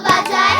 বাজায়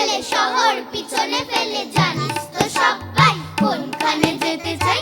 ফেলে শহর পিছনে ফেলে জানিস তো সবাই কোনখানে যেতে চাই?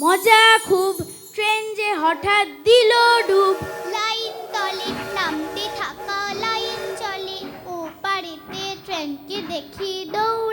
মজা খুব। ট্রেন যে হঠাৎ দিল ডুব। লাইন তলে নামতে থাকা, লাইন চলে। ও পাড়িতে ট্রেনকে দেখি দৌড়।